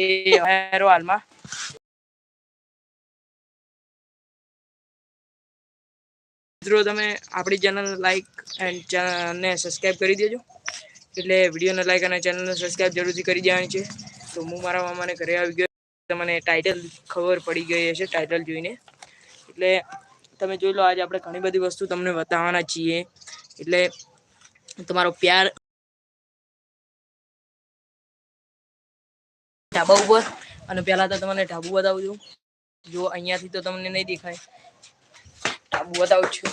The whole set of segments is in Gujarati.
એ હારો હાલમાં મિત્રો, તમે આપણી ચેનલ લાઈક એન્ડ ચેનલને સબસ્ક્રાઈબ કરી દેજો. એટલે વિડીયોને લાઈક અને ચેનલને સબસ્ક્રાઈબ જરૂરથી કરી દેવાની છે. તો હું મારા મામાને ઘરે આવી ગયો. તમને ટાઇટલ ખબર પડી ગઈ હશે ટાઇટલ જોઈને. એટલે તમે જોઈ લો, આજે આપણે ઘણી બધી વસ્તુ તમને બતાવવાના છીએ. એટલે તમારો પ્યાર ઢાબા ઉપર. અને પહેલા તો તમને ઢાબુ બતાવું છું. જો અહીંયાથી તો તમને નહીં દેખાય. ઢાબુ બતાવું છું.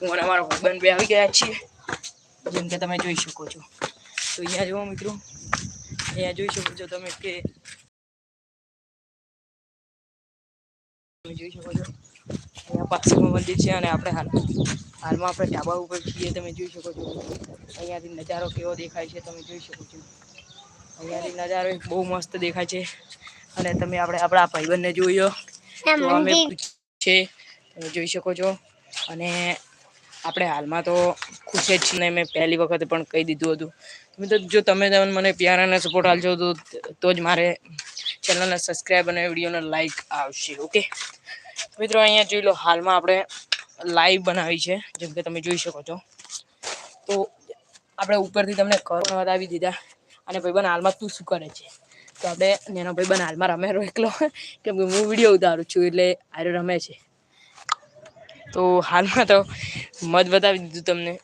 હું અને મારા ભગવાન બે આવી ગયા છીએ. જેમ કે તમે જોઈ શકો છો. તો અહીંયા જુઓ મિત્રો. અહીંયા જોઈ શકો છો તમે કે જોઈ શકો છો. અહીંયા પાક્ષીમાં મંદિર છે અને આપણે હાલ, હાલમાં આપણે ઢાબા ઉપર છીએ. તમે જોઈ શકો છો. અહીંયાથી નજારો કેવો દેખાય છે તમે જોઈ શકો છો. અહીંયાથી નજારો બહુ મસ્ત દેખાય છે. અને તમે આપણે આપણા ભાઈબંધને જોયો. તો અમે છે તમે જોઈ શકો છો. અને આપણે હાલમાં તો ખુશ જ છીએ મેં પહેલી વખત પણ કહી દીધું હતું. તો જો તમે તમને મને પ્યાર અને સપોર્ટ આપજો તો તો જ મારે ચેનલને સબસ્ક્રાઈબ અને વિડીયોને લાઈક આવશે ઓકે મિત્રો અહીંયા જોઈ લો હાલમાં આપણે લાઈવ બનાવી છે. જેમ કે તમે જોઈ શકો છો. તો આપણે ઉપરથી તમને કરો બતાવી દીધા. અને ભાઈબંધ હાલમાં તું શું કરે છે? તો આપણે નેનો ભાઈબંધ હાલમાં રમે રહો એકલો. કેમ કે હું વીડિયો ઉતારું છું એટલે આરે રમે છે. તો હાલમાં તો મત બતાવી દીધું તમને.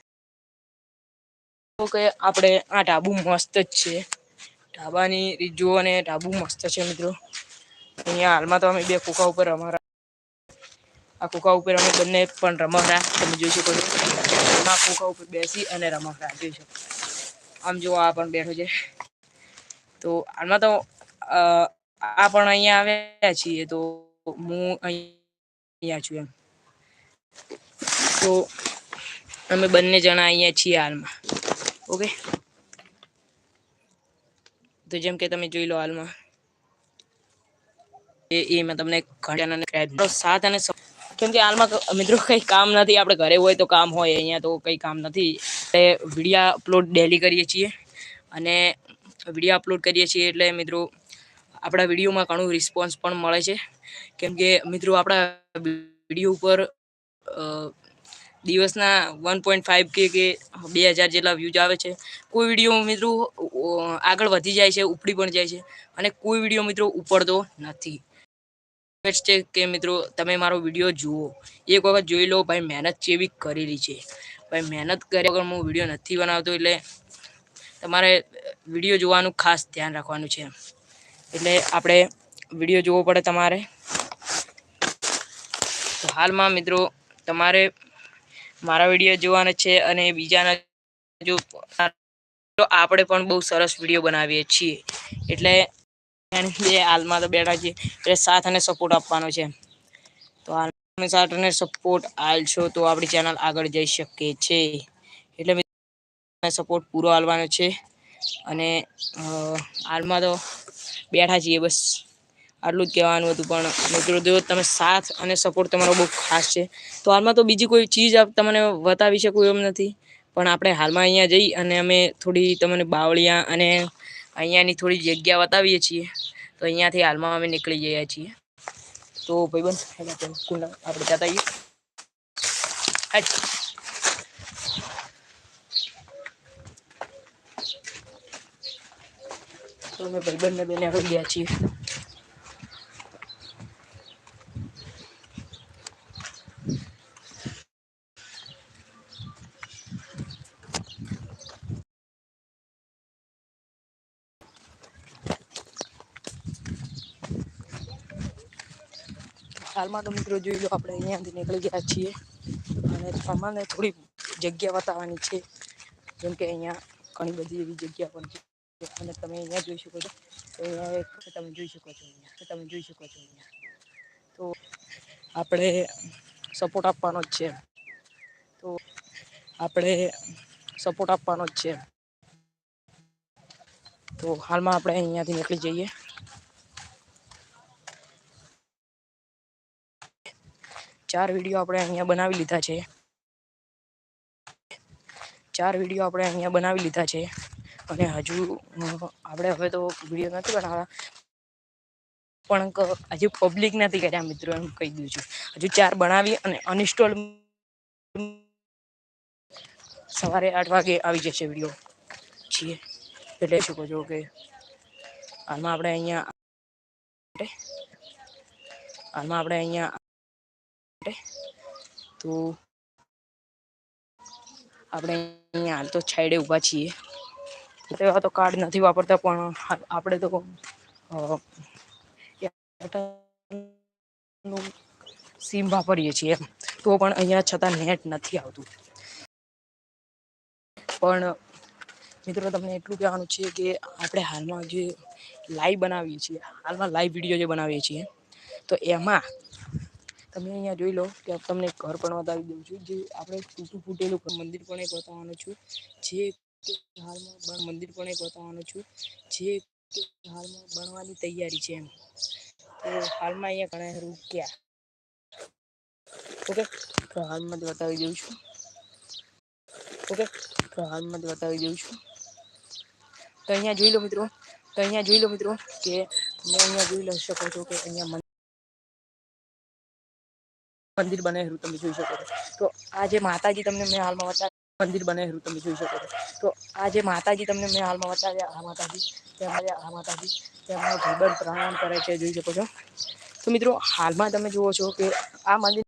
કે આપણે આ ઢાબુ મસ્ત જ છે. ઢાબાની રીત જુઓ અને ઢાબુ મસ્ત છે મિત્રો. અહીંયા હાલમાં તો અમે બે કુકા ઉપર અમારા આ કુકા ઉપર અમે બંને પણ રમકડા. તમે જોઈ શકો છો. આ કુકા ઉપર બેસી અને રમકડા જોઈ શકો આમ જો આ પણ બેઠો છે. તો હાલમાં તો આ પણ અહીંયા આવ્યા છીએ, તો હું અહીંયા છું એમ. તો અમે બંને જણા અહીંયા છીએ હાલમાં. ઓકે? તો જેમ કે તમે જોઈ લો હાલમાં. એ એ મેં તમને ઘણા સાથ અને કેમ કે હાલમાં મિત્રો કંઈ કામ નથી. આપણે ઘરે હોય તો કામ હોય, અહીંયા તો કંઈ કામ નથી. એટલે વિડીયા અપલોડ ડેલી કરીએ છીએ. અને વીડિયો અપલોડ કરીએ છીએ એટલે મિત્રો આપણા વિડીયોમાં ઘણું રિસ્પોન્સ પણ મળે છે. કેમ કે મિત્રો આપણા વીડિયો ઉપર દિવસના વન પોઈન્ટ ફાઇવ કે કે બે હજાર જેટલા વ્યૂઝ આવે છે. કોઈ વીડિયો મિત્રો આગળ વધી જાય છે, ઉપડી પણ જાય છે. અને કોઈ વીડિયો મિત્રો ઉપડતો નથી. છે કે મિત્રો તમે મારો વીડિયો જુઓ. એક વખત જોઈ લો, ભાઈ મહેનત કેવી કરેલી છે. ભાઈ મહેનત કર્યા વગર હું વીડિયો નથી બનાવતો એટલે તમારે વીડિયો જોવાનું ખાસ ધ્યાન રાખવાનું છે. એટલે આપણે વીડિયો જોવો પડે તમારે. હાલમાં મિત્રો, તમારે મારા વીડિયો જોવાના છે અને બીજાના જો આપણે પણ બહુ સરસ વીડિયો બનાવીએ છીએ. એટલે હાલમાં તો બેઠા છીએ, એટલે સાથ અને સપોર્ટ આપવાનો છે. તો હાલ સાથ અને સપોર્ટ આલશો તો આપણી ચેનલ આગળ જઈ શકે છે. એટલે સપોર્ટ પૂરો આલવાનો છે. અને હાલમાં તો બેઠા છીએ બસ. આટલું જ કહેવાનું હતું, પણ મિત્રો, જો તમે સાથ અને સપોર્ટ તમારો બહુ ખાસ છે. તો હાલમાં તો બીજી કોઈ ચીજ તમને બતાવી શકું એમ નથી. પણ આપણે હાલમાં અહીંયા જઈ અને અમે થોડી તમને બાવળિયા અને અહીંયાની થોડી જગ્યા બતાવીએ છીએ. તો અહીંયાથી હાલમાં અમે નીકળી જઈએ છીએ. તો ભાઈબંધ કુંડા આપણે જતા આવીએ. તો અમે ભાઈબંધને બેને આગળ ગયા છીએ. હાલમાં તો મિત્રો જોઈ લો આપણે અહીંયાથી નીકળી ગયા છીએ. અને અમારે થોડી જગ્યા બતાવવાની છે. જેમ કે અહીંયા ઘણી બધી એવી જગ્યા પણ છે. અને તમે અહીંયા જોઈ શકો છો. તો તમે જોઈ શકો છો અહીંયા તમે જોઈ શકો છો અહીંયા. તો આપણે સપોર્ટ આપવાનો જ છે તો આપણે સપોર્ટ આપવાનો જ છે તો હાલમાં આપણે અહીંયાથી નીકળી જઈએ. ચાર વીડિયો આપણે અહીંયા બનાવી લીધા છે. ચાર વીડિયો આપણે અહીંયા બનાવી લીધા છે. અને હજુ આપણે હવે તો વીડિયો નથી બનાવવા પણ હજુ પબ્લિક નથી કર્યા, મિત્રો, એમ કહી દઉં છું. હજુ ચાર બનાવી અને અનઇન્સ્ટોલ સવારે આઠ વાગે આવી જશે વીડિયો. છીએ. એટલે શકો છો કે, હાલમાં આપણે અહીંયા, હાલમાં આપણે અહિયાં તો આપણે અહીંયા હાલ તો છાયડે ઊભા છીએ. એવા તો કાર્ડ નથી વાપરતા, પણ આપણે તો સીમ વાપરીએ છીએ તો પણ અહીંયા છતાં નેટ નથી આવતું. પણ મિત્રો, તમને એટલું કહેવાનું છે કે આપણે હાલમાં જે લાઈવ બનાવીએ છીએ, હાલમાં લાઈવ વીડિયો જે બનાવીએ છીએ, તો એમાં તમે અહીંયા જોઈ લો કે તમને ઘર પણ બતાવી દઉં છું, જે આપણે તૂટું ફૂટેલું મંદિર પણ એક બતાવવાનું છું. જે હાલમાં મંદિર પણ એક બતાવવાનું છું. જે હાલમાં બનવાની તૈયારી છે એમ. તો હાલમાં અહીંયા ઘણા રૂક્યા ઓકે, તો હાલમાં બતાવી દઉં છું. ઓકે, તો હાલમાં બતાવી દઉં છું. તો અહીંયા જોઈ લો મિત્રો, તો અહીંયા જોઈ લો મિત્રો કે તમે અહીંયા જોઈ લઈ શકો છો કે અહિયાં મંદિર બનેલું તમે જોઈ શકો છો. તો આ જે માતાજી તમને મેં હાલમાં બતા મંદિર બને બનેલું તમે જોઈ શકો છો. તો આ જે માતાજી તમને મેં હાલમાં બતાવ્યા, આ માતાજી આ માતાજી જીવન પ્રણામ કરે છે, જોઈ શકો છો. તો મિત્રો, હાલમાં તમે જુઓ છો કે આ મંદિર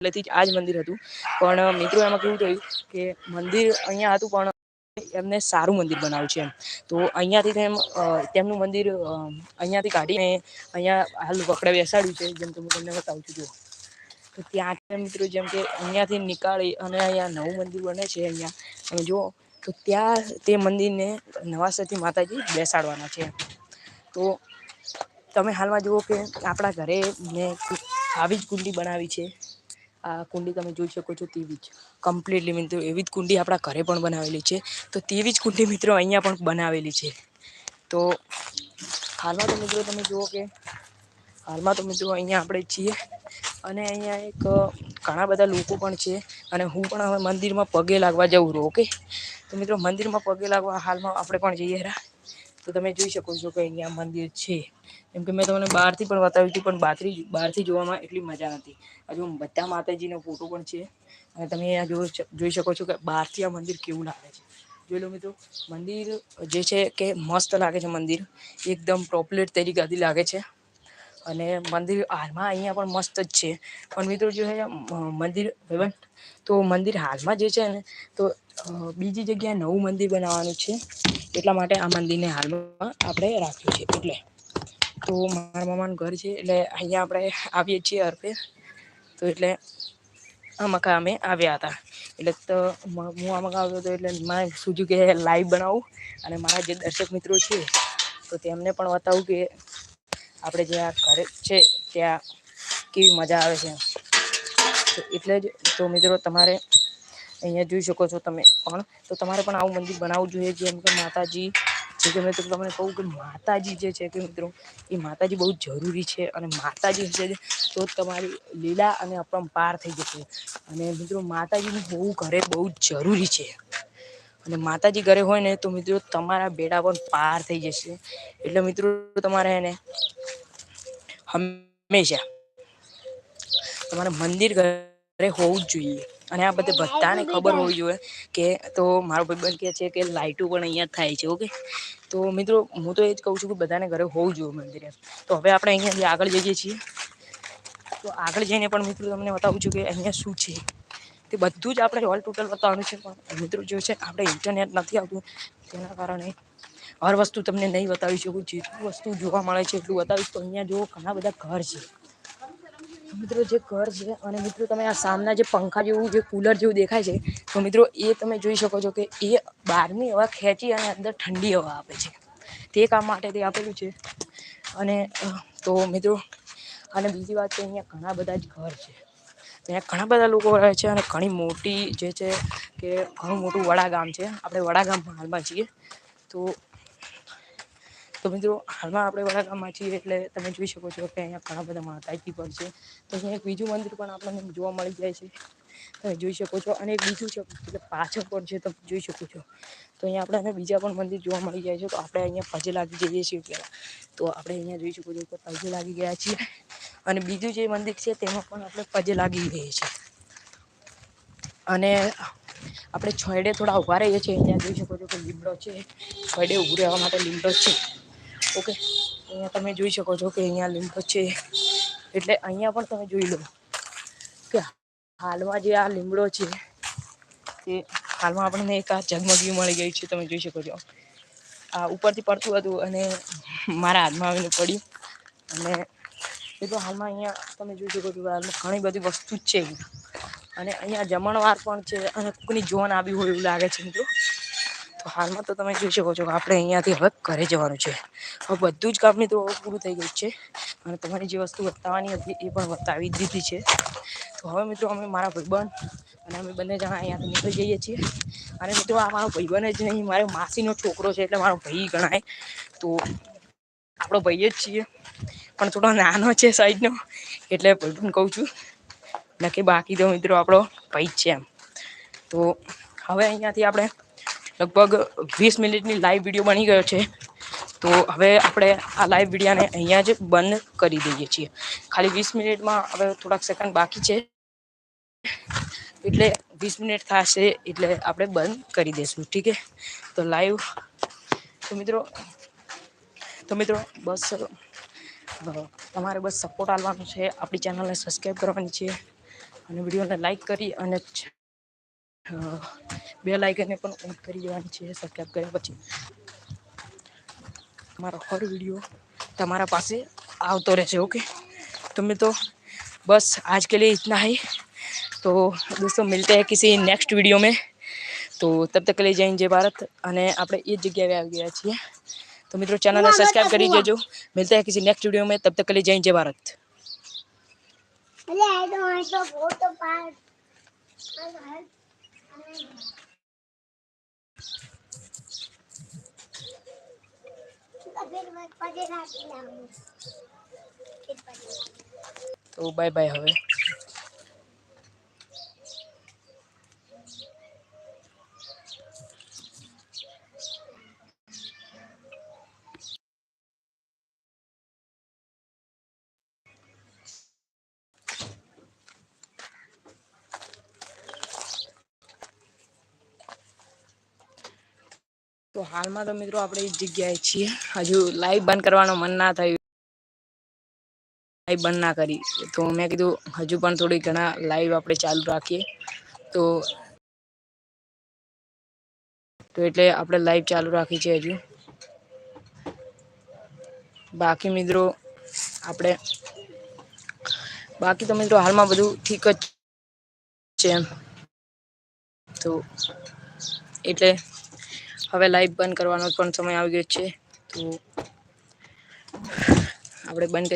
પહેલેથી જ આજ મંદિર હતું. પણ મિત્રો, એમાં કેવું થયું કે મંદિર અહીંયા હતું, પણ એમને સારું મંદિર બનાવ્યું છે તો અહીંયાથી તેમ તેમનું મંદિર અહીંયાથી કાઢીને અહીંયા હાલ વકડે બેસાડ્યું છે, જેમ કે હું તમને બતાવું છું જો તો ત્યાં મિત્રો, જેમ કે અહીંયાથી નીકાળી અને અહીંયા નવું મંદિર બને છે અહીંયા. તમે જુઓ, તો ત્યાં તે મંદિરને નવાસરથી માતાજી બેસાડવાના છે. તો તમે હાલમાં જુઓ કે આપણા ઘરે મેં આવી જ કુંડી બનાવી છે. આ કુંડી તમે જોઈ શકો છો તેવી જ. કમ્પ્લીટલી મિત્રો એવી જ કુંડી આપણા ઘરે પણ બનાવેલી છે. તો તેવી જ કુંડી મિત્રો અહીંયા પણ બનાવેલી છે. તો હાલમાં તો મિત્રો તમે જુઓ કે હાલમાં તો મિત્રો અહીંયા આપણે છીએ અને અહીંયા એક ઘણા બધા લોકો પણ છે અને હું પણ હવે મંદિરમાં પગે લાગવા જઉં છું ઓકે તો મિત્રો મંદિરમાં પગે લાગવા હાલમાં આપણે પણ જઈએરા તો તમે જોઈ શકો છો કે અહીંયા મંદિર છે. કેમ કે મેં તમને બહારથી પણ બતાવ્યું હતું, પણ બહારથી બહારથી જોવામાં એટલી મજા નથી. હજુ બધા માતાજીનો ફોટો પણ છે. અને તમે અહીંયા જોઈ શકો છો કે બહારથી આ મંદિર કેવું લાગે છે. જોઈ લો મિત્રો, મંદિર જે છે કે મસ્ત લાગે છે મંદિર. એકદમ પ્રોપલેટ તરીકાથી લાગે છે. અને મંદિર હાલમાં અહીંયા પણ મસ્ત જ છે. પણ મિત્રો જો મંદિર, તો મંદિર હાલમાં જે છે ને, તો બીજી જગ્યાએ નવું મંદિર બનાવાનું છે. એટલા માટે આ મંદિરને હાલમાં આપણે રાખ્યું છે. એટલે તો મારા મામાનું ઘર છે, એટલે અહીંયા આપણે આવીએ છીએ હરફે તો એટલે આ મકા અમે આવ્યા હતા. એટલે તો હું આ મકા આવ્યો હતો એટલે મારે સૂજ્યું કે લાઈવ બનાવું. અને મારા જે દર્શક મિત્રો છે, તો તેમને પણ બતાવું કે આપડે જ્યાં ઘરે છે, ત્યાં કેવી મજા આવે છે. એટલે જ તો મિત્રો તમારે અહિયાં જોઈ શકો છો તમે પણ. તો તમારે પણ આવું મંદિર બનાવવું જોઈએ. જેમ કે માતાજી જે કે મિત્રો તમને કહું કે માતાજી જે છે કે મિત્રો, એ માતાજી બહુ જરૂરી છે. અને માતાજી હશે તો તમારી લીલા અને અપરમ પાર થઈ જશે. અને મિત્રો માતાજીનું હોવું ઘરે બહુ જરૂરી છે. અને માતાજી ઘરે હોય ને તો મિત્રો તમારા બેડા પણ પાર થઈ જશે. એટલે મિત્રો તમારે એને હંમેશા તમારે મંદિર ઘરે હોવું જ જોઈએ. અને આ બધે બધાને ખબર હોવી જોઈએ કે તો મારો ભાઈબંધ કે છે કે લાઇટો પણ અહીંયા થાય છે, ઓકે? તો મિત્રો, હું તો એ જ કહું છું કે બધાને ઘરે હોવું જોઈએ મંદિર. તો હવે આપણે અહીંયાથી આગળ જઈએ છીએ, તો આગળ જઈને પણ મિત્રો તમને બતાવું છું કે અહીંયા શું છે. તે બધું જ આપણે ઓલ ટોટલ બતાવવાનું છે, પણ મિત્રો જો છે આપણે ઇન્ટરનેટ નથી આવતું. તેના કારણે હર વસ્તુ તમને નહીં બતાવી શકું. જેટલું વસ્તુ જોવા મળે છે એટલું બતાવીશ. તો અહીંયા જો ઘણા બધા ઘર છે. મિત્રો, જે ઘર છે અને મિત્રો, તમે આ સામના જે પંખા જેવું, જે કુલર જેવું દેખાય છે, તો મિત્રો, એ તમે જોઈ શકો છો કે એ બહારની હવા ખેંચી અને અંદર ઠંડી હવા આપે છે. તે કામ માટે તે આપેલું છે. અને તો મિત્રો, અને બીજી વાત કે અહીંયા ઘણા બધા જ ઘર છે. ત્યાં ઘણા બધા લોકો રહે છે અને ઘણી મોટી જે છે કે ઘણું મોટું વડાગામ છે. આપણે વડાગામ હાલમાં છીએ. તો તો મિત્રો, હાલમાં આપણે વડાગામમાં છીએ એટલે તમે જોઈ શકો છો કે અહીંયા ઘણા બધા માતાજી પણ છે. તો અહીંયા એક બીજું મંદિર પણ આપણને જોવા મળી જાય છે. તમે જોઈ શકો છો અને એક બીજું છે, એટલે પાછળ પણ છે, તમે જોઈ શકો છો. તો અહીંયા આપણે બીજા પણ મંદિર જોવા મળી જાય છે, તો આપણે અહીંયા પજે લાગી જઈએ છીએ પહેલાં. તો આપણે અહીંયા જોઈ શકો છો કે પજે લાગી ગયા છીએ. અને બીજું જે મંદિર છે, તેમાં પણ આપણે પજે લાગી ગઈએ છીએ. અને આપણે છોયડે થોડા ઊભા રહીએ છીએ અહીંયા જોઈ શકો છો કે લીમડો છે. છડે ઉભું રહેવા માટે લીમડો છે. ઓકે? અહીંયા તમે જોઈ શકો છો કે અહીંયા લીમડો છે. એટલે અહીંયા પણ તમે જોઈ લો કે હાલમાં જે આ લીમડો છે તે હાલમાં આપણને એક આ ઝગમગી મળી ગઈ છે, તમે જોઈ શકો છો. આ ઉપરથી પડતું હતું અને મારા હાથમાં આવીને પડ્યું. અને એ તો હાલમાં અહીંયા તમે જોઈ શકો છો હાલમાં ઘણી બધી વસ્તુ જ છે. અને અહીંયા જમણવાર પણ છે અને કોકની જોન આવી હોય એવું લાગે છે મિત્રો. તો હાલમાં તો તમે જોઈ શકો છો કે આપણે અહીંયાથી હવે ઘરે જવાનું છે. હવે બધું જ કામ મિત્રો પૂરું થઈ ગયું છે. અને તમારી જે વસ્તુ બતાવવાની હતી એ પણ બતાવી દીધી છે. તો હવે મિત્રો અમે મારા ભાઈબંધ અને અમે બંને જણા અહીંયાથી નીકળી જઈએ છીએ. અને મિત્રો આ મારો ભાઈબંધ જ નહીં, મારે માસીનો છોકરો છે એટલે મારો ભાઈ ગણાય. તો આપણો ભાઈ જ છીએ. પણ થોડો નાનો છે સાઈડનો એટલે ભાઈબંધ કહું છું. નક્કી બાકી તો મિત્રો આપણો ભાઈ જ છે એમ. તો હવે અહીંયાથી આપણે લગભગ વીસ મિનિટની લાઈવ વીડિયો બની ગયો છે. તો હવે આપણે આ લાઈવ વિડીયાને અહીંયા જ બંધ કરી દઈએ છીએ. ખાલી વીસ મિનિટમાં હવે થોડાક સેકન્ડ બાકી છે. એટલે વીસ મિનિટ થશે એટલે આપણે બંધ કરી દઈશું, ઠીક છે? તો લાઈવ તો મિત્રો તો મિત્રો, બસ તમારે બસ સપોર્ટ આપવાનો છે. આપણી ચેનલને સબસ્ક્રાઈબ કરવાની છે. અને વિડીયોને લાઈક કરી અને બે લાઇકને પણ ઓન કરી દેવાની છે સબસ્ક્રાઈબ કર્યા પછી તમારો હર वीडियो તમારા પાસે આવતો રહેશે ओके तो मैं तो बस आज के लिए इतना ही तो दोस्तों मिलते हैं किसी नेक्स्ट वीडियो में તો તબ તક લઈ જઈને જય ભારત અને આપણે એ જ જગ્યાએ આવી ગયા છીએ તો મિત્રો ચેનલને સબસ્ક્રાઈબ કરી દેજો મિલતે हैं किसी नेक्स्ट वीडियो में तब तक के लिए जय जय भारत અલે I don't want to go তো বাই বাই হবে। તો હાલમાં તો મિત્રો આપણે એ જગ્યાએ છીએ. હજુ લાઈવ બંધ કરવાનું મન ના થયું. લાઈવ બંધ ના કરી. તો મેં કીધું હજુ પણ થોડી ઘણા લાઈવ આપણે ચાલુ રાખીએ. તો તો એટલે આપણે લાઈવ ચાલુ રાખી છે હજુ. બાકી મિત્રો આપણે બાકી તો મિત્રો હાલમાં બધું ઠીક જ છે તો એટલે હવે લાઈવ બંધ કરવાનો પણ સમય આવી ગયો છે. તો આપણે બંધ